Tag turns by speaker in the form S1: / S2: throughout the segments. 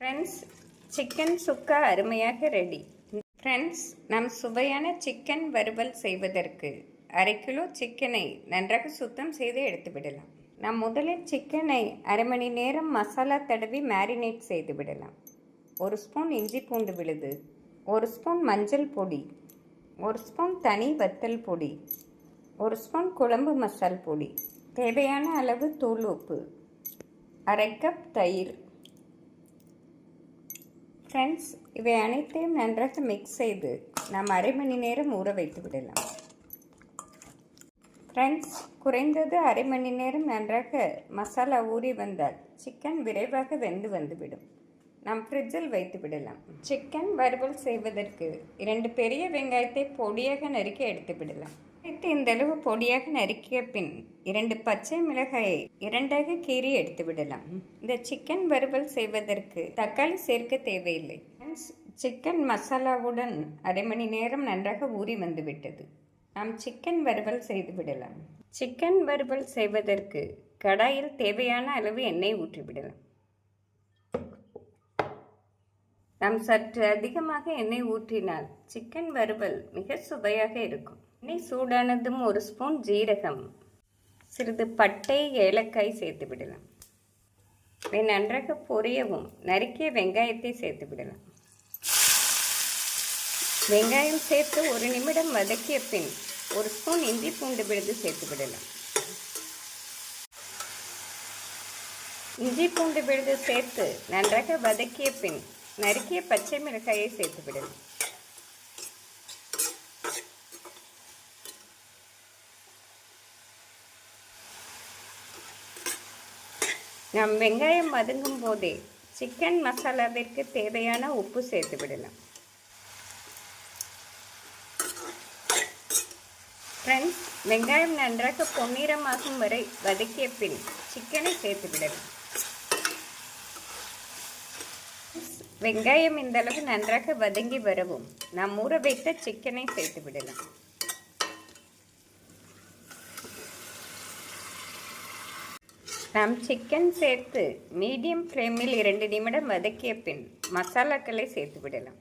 S1: Friends chicken சுக்கா அருமையாக ready friends நம் சுவையான சிக்கன் வறுவல் செய்வதற்கு அரை கிலோ சிக்கனை நன்றாக சுத்தம் செய்து எடுத்து விடலாம். நாம் முதலில் சிக்கனை அரை மணி நேரம் மசாலா தடவி மேரினேட் செய்து விடலாம். ஒரு ஸ்பூன் இஞ்சி பூண்டு விழுது ஒரு ஸ்பூன் மஞ்சள் பொடி ஒரு ஸ்பூன் தனி வத்தல் பொடி ஒரு ஸ்பூன் குழம்பு மசால் பொடி தேவையான அளவு தூள் உப்பு அரை கப் தயிர் ஃப்ரெண்ட்ஸ் இவை அனைத்தையும் நன்றாக மிக்ஸ் செய்து நாம் அரை மணி நேரம் ஊற வைத்து விடலாம். ஃப்ரெண்ட்ஸ் குறைந்தது அரை மணி நேரம் நன்றாக மசாலா ஊறி வந்தால் சிக்கன் விரைவாக வெந்து வந்துவிடும். நாம் ஃப்ரிட்ஜில் வைத்து விடலாம். சிக்கன் வறுவல் செய்வதற்கு இரண்டு பெரிய வெங்காயத்தை பொடியாக நறுக்கி எடுத்து விடலாம். எடுத்து இந்த அளவு பொடியாக நறுக்கிய பின் இரண்டு பச்சை மிளகாயை இரண்டாக கீறி எடுத்து விடலாம். இந்த சிக்கன் வறுவல் செய்வதற்கு தக்காளி சேர்க்க தேவையில்லை. சிக்கன் மசாலாவுடன் அரை மணி நேரம் நன்றாக ஊறி வந்துவிட்டது. நாம் சிக்கன் வறுவல் செய்து விடலாம். சிக்கன் வறுவல் செய்வதற்கு கடாயில் தேவையான அளவு எண்ணெய் ஊற்றிவிடலாம் விடலாம் நாம் சற்று அதிகமாக எண்ணெய் ஊற்றினால் சிக்கன் வறுவல் மிக சுவையாக இருக்கும். எண்ணெய் சூடானதும் ஒரு ஸ்பூன் ஜீரகம். சிறிது பட்டை ஏலக்காய் சேர்த்து விடலாம். இதை நன்றாக பொரியவும். நறுக்கிய வெங்காயத்தை சேர்த்து விடலாம். வெங்காயம் சேர்த்து ஒரு நிமிடம் வதக்கிய பின் ஒரு ஸ்பூன் இஞ்சி பூண்டு விழுது சேர்த்து விடலாம். இஞ்சி பூண்டு விழுது சேர்த்து நன்றாக வதக்கிய பின் நறுக்கிய பச்சை மிளகாயை சேர்த்து விடலாம் நாம் வெங்காயம் வதங்கும் போதே சிக்கன் மசாலாவிற்கு தேவையான உப்பு சேர்த்து விடலாம். ஃப்ரெண்ட்ஸ் வெங்காயம் நன்றாக பொன்னிறமாகும் வரை வதக்கிய பின் சிக்கனை சேர்த்து விடலாம். வெங்காயம் இந்த அளவு நன்றாக வதங்கி வரவும். நாம் ஊற வைத்த சிக்கனை சேர்த்து விடலாம். நாம் சிக்கன் சேர்த்து மீடியம் ஃப்ளேமில் இரண்டு நிமிடம் வதக்கிய பின் மசாலாக்களை சேர்த்து விடலாம்.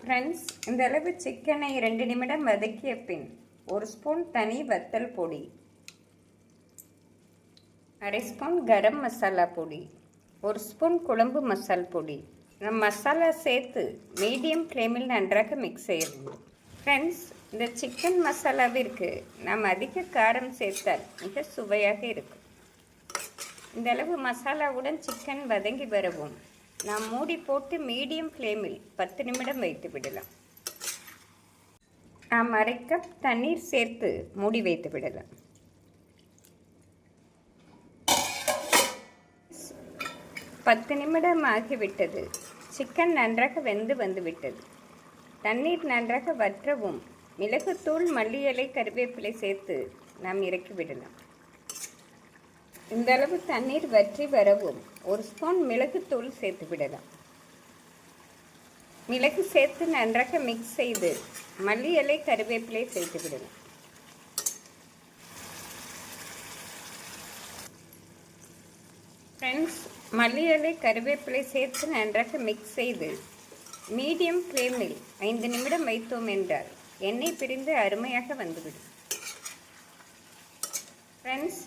S1: ஃப்ரெண்ட்ஸ் இந்த அளவு சிக்கனை இரண்டு நிமிடம் வதக்கிய பின் ஒரு ஸ்பூன் தனி வத்தல் பொடி அரை ஸ்பூன் கரம் மசாலா பொடி ஒரு ஸ்பூன் குழம்பு மசால் பொடி. நம் மசாலா சேர்த்து மீடியம் ஃப்ளேமில் நன்றாக மிக்ஸ் செய்யணும். ஃப்ரெண்ட்ஸ் இந்த சிக்கன் மசாலாவிற்கு நாம் அதிக காரம் சேர்த்தால் மிக சுவையாக இருக்கும். இந்த அளவு மசாலாவுடன் சிக்கன் வதங்கி வரவும் நாம் மூடி போட்டு மீடியம் ஃப்ளேமில் பத்து நிமிடம் வைத்து விடலாம். நாம் அரை கப் தண்ணீர் சேர்த்து மூடி வைத்து விடலாம். பத்து நிமிடம் ஆகிவிட்டது சிக்கன் நன்றாக வெந்து வந்துவிட்டது. தண்ணீர் நன்றாக வற்றவும் மிளகுத்தூள் மல்லி இலை கருவேப்பிலை சேர்த்து நாம் இறக்கிவிடலாம். இந்த அளவு தண்ணீர் வற்றி வரவும் ஒரு ஸ்பூன் மிளகுத்தூள் சேர்த்து விடலாம். மிளகு சேர்த்து நன்றாக மிக்ஸ் செய்து மல்லி இலை கருவேப்பிலை சேர்த்து விடலாம். ஃப்ரெண்ட்ஸ் மல்லி இலை கருவேப்பிலை சேர்த்து நன்றாக மிக்ஸ் செய்து மீடியம் ஃப்ளேமில் ஐந்து நிமிடம் வைத்தோம் என்றால் எண்ணெய் பிரிந்து அருமையாக வந்துவிடும். ஃப்ரெண்ட்ஸ்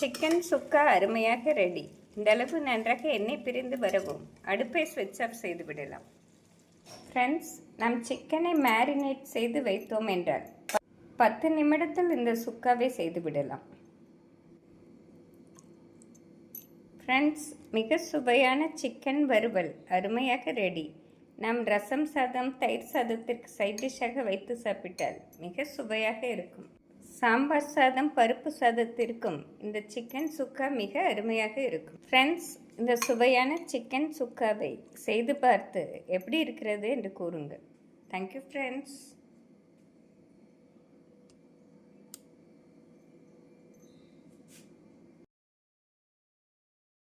S1: சிக்கன் சுக்கா அருமையாக ரெடி இந்த அளவு நன்றாக எண்ணெய் பிரிந்து வரவும் அடுப்பை ஸ்விட்ச் ஆஃப் செய்து விடலாம். ஃப்ரெண்ட்ஸ் நம் சிக்கனை மேரினேட் செய்து வைத்தோம் என்றால் பத்து நிமிடத்தில் இந்த சுக்காவை செய்து விடலாம். ஃப்ரெண்ட்ஸ் மிக சுவையான சிக்கன் வறுவல். அருமையாக ரெடி நம் ரசம் சாதம் தயிர் சாதத்திற்கு சைட் டிஷ்ஷாக வைத்து சாப்பிட்டால் மிக சுவையாக இருக்கும். சாம்பார் சாதம் பருப்பு சாதத்திற்கும் இந்த சிக்கன் சுக்கா மிக அருமையாக இருக்கும். ஃப்ரெண்ட்ஸ் இந்த சுவையான சிக்கன் சுக்காவை செய்து பார்த்து எப்படி இருக்கிறது என்று கூறுங்கள். Thank you friends